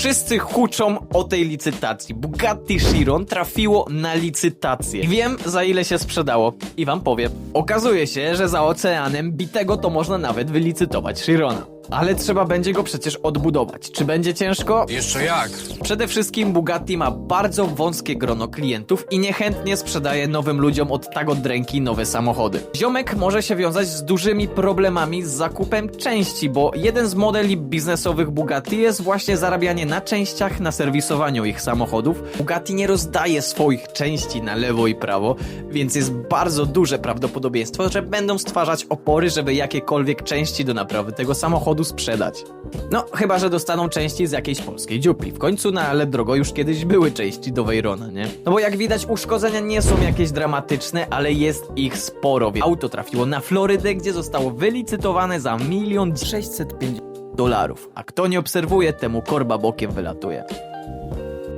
wszyscy huczą o tej licytacji. Bugatti Chiron trafiło na licytację. Wiem, za ile się sprzedało i wam powiem. Okazuje się, że za oceanem bitego to można nawet wylicytować Chirona. Ale trzeba będzie go przecież odbudować. Czy będzie ciężko? Jeszcze jak? Przede wszystkim Bugatti ma bardzo wąskie grono klientów i niechętnie sprzedaje nowym ludziom od tak od ręki nowe samochody. Ziomek może się wiązać z dużymi problemami z zakupem części, bo jeden z modeli biznesowych Bugatti jest właśnie zarabianie na częściach, na serwisowaniu ich samochodów. Bugatti nie rozdaje swoich części na lewo i prawo, więc jest bardzo duże prawdopodobieństwo, że będą stwarzać opory, żeby jakiekolwiek części do naprawy tego samochodu sprzedać. No, chyba, że dostaną części z jakiejś polskiej dziupli. W końcu na ale drogo już kiedyś były części do Veyrona, nie? No bo jak widać uszkodzenia nie są jakieś dramatyczne, ale jest ich sporo. Auto trafiło na Florydę, gdzie zostało wylicytowane za milion 650 dolarów. A kto nie obserwuje, temu korba bokiem wylatuje.